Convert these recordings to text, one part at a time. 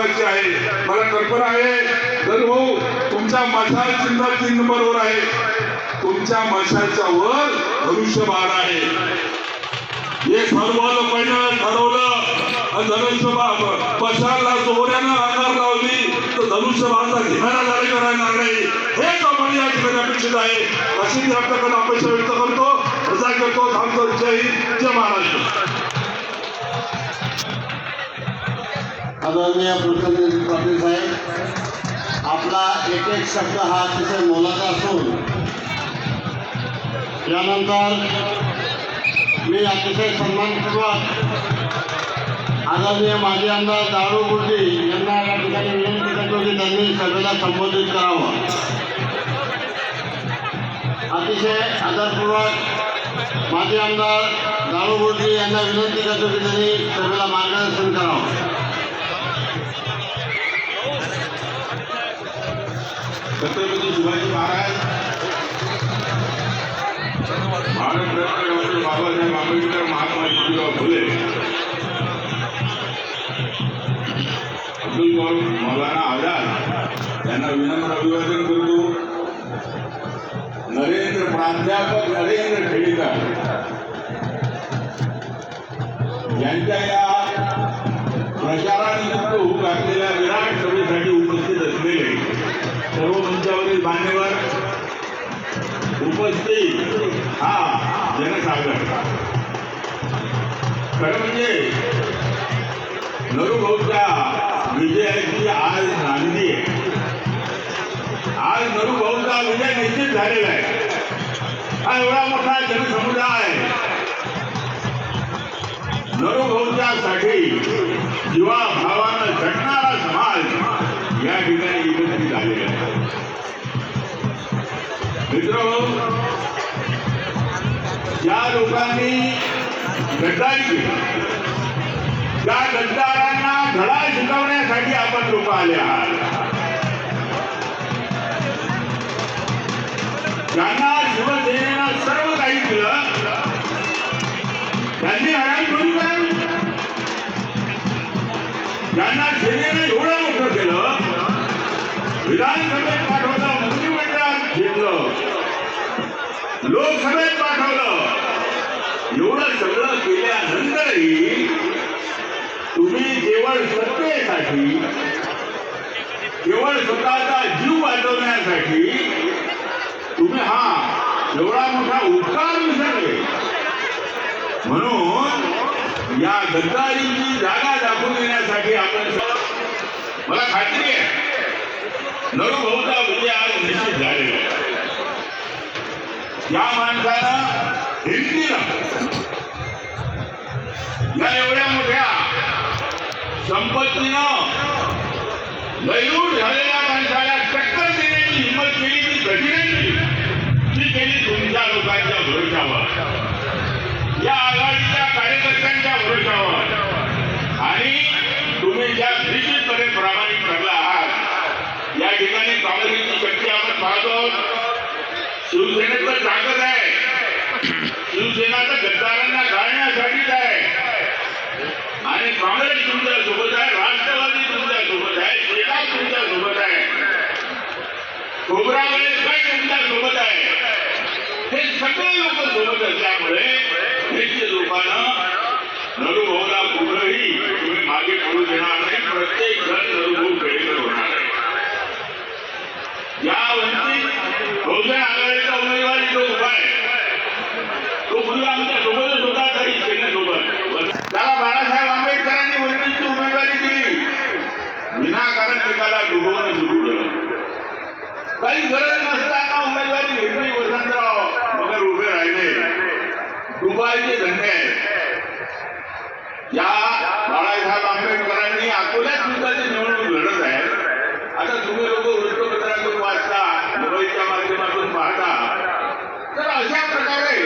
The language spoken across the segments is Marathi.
महत्वाची आहे. मला कल्पना आहे तर भाऊ तुमच्या मशाल चिन्ह तीन नंबरवर आहे. तुमच्या मशालच्या वर धनुष्यबाण आहे. हे सर्व लोकांनी ठरवलं आणि धनुष्यबाण. मशालला जोऱ्यानं आकार लावली तर धनुष्यबाणचा घेणारा झालेला करायला नाही हे आम्हाला या ठिकाणी अपेक्षित आहे. अशी मी आपल्याकडे अपेक्षा व्यक्त करतो. रजा करतो थांबतो. जय हिंद जय महाराष्ट्र. आदरणीय पृथ्वी पाटील साहेब आपला एक एक शब्द हा अतिशय मोलाचा असून यानंतर मी अतिशय सन्मानपूर्वक आदरणीय माजी आमदार दारू गुर्जी यांना या ठिकाणी विनंती करतो की त्यांनी सभेला संबोधित करावं. अतिशय आदरपूर्वक माजी आमदार दारू गुर्जी यांना विनंती करतो की त्यांनी सभेला मार्गदर्शन करावं. छत्रपती शिवाजी महाराज. महाराष्ट्राचे डॉक्टर बाबासाहेब आंबेडकर महात्मा ज्योतिराव फुले. अब्दुल कलाम मौलाना आझाद यांना विनम्र अभिवादन करतो. नरेंद्र प्राध्यापक नरेंद्र खेडेकर. यांच्या या प्रचारानिमित्त होऊ घातलेल्या विराट मंचावरील मान्यवर उपस्थित हा जनसागर. खरं म्हणजे नरुभाऊच्या विजयाची आज नांदी आहे. आज नरुभाऊचा विजय निश्चित झालेला आहे. हा एवढा मोठा जनसमुदाय नरुभाऊच्यासाठी जीवा भावानं झटणारा समाज या ठिकाणी एकत्रित झालेला आहे. मित्र या लोकांनी गद्दारी केली. त्या गद्दारांना धडा शिकवण्यासाठी आपण लोक आले आहात. ज्यांना शिवसेनेनं सर्व काही दिलं. त्यांनी हरामखोरी करावी ज्यांना लोकसभेत पाठवलं. एवढं सगळं केल्यानंतरही तुम्ही केवळ सत्तेसाठी केवळ स्वतःचा जीव वाचवण्यासाठी तुम्ही हा एवढा मोठा उपकार विसरले. म्हणून या गद्दारीची जागा दाखवून देण्यासाठी आपण मला खात्री आहे. नरुभाऊचा म्हणजे आज निश्चित झालेला या माणसानं हिमतीनं या एवढ्या मोठ्या संपत्तीनं लयूर झालेल्या माणसाला टक्कर देण्याची हिंमत केली ती कठीण नाही ती केली तुमच्या लोकांच्या भरोशावर. या आघाडीच्या कार्यकर्त्यांच्या भरोशावर. आणि तुम्ही ज्या शिवसेनेत तर ताकद आहे. शिवसेना तर गद्दारांना घालण्यासाठीच आहे. आणि काँग्रेस तुमच्यासोबत आहे राष्ट्रवादी तुमच्यासोबत आहे शेतात तुमच्यासोबत आहे. खोबरावळे गट तुमच्यासोबत आहे? हे सगळे लोक सोबत असल्यामुळे निश्चित लोकांना नरुभाऊला कुठंही तुम्ही मागे पडू देणार नाही. प्रत्येक जण नरुभाऊ खेडेकर होणार आहे या वंचित बहुजन आघाडीचा उमेदवार जो उभा आहे तो पूर्वी आमच्या सोबतच होता तरी सेनेसोबत त्याला बाळासाहेब आंबेडकरांनी वंचितची उमेदवारी दिली विनाकारण एकाला डुबवणं सुरू केलं काही गरज नसताना उमेदवारी घेतली वसंतराव? मगर उभे राहिले. डुबायचे धंदे या बाळासाहेब आंबेडकरांनी अकोल्यात सुद्धा ते निवडणूक लढत आहे. आता तुम्ही लोक वृत्तपत्रातून वाचता मोबाईलच्या माध्यमातून पाहता तर अशा प्रकारे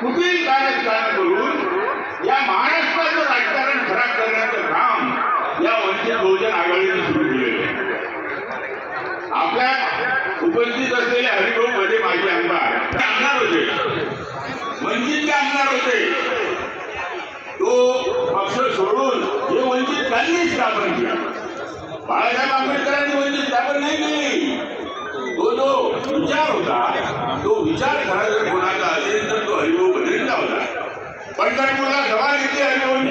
कुठेही कारस्थान करून या महाराष्ट्राचं राजकारण खराब करण्याचं काम या वंचित बहुजन आघाडीने सुरू केलेलं आहे आपल्या उपस्थित असलेले हरिभाऊ मध्ये माझे आमदार ते आमदार होते वंचितचे आमदार होते तो पक्ष सोडून हे वंचित त्यांनी स्थापन केलं बाळासाहेब आंबेडकरांनी वंचित स्थापन नाही केली तो जो विचार होता तो विचार खरा जर कोणाचा असेल तर तो हरिभाऊ बद्रींचा होता. पंढरपूरला सभा घेतली हरिभाऊ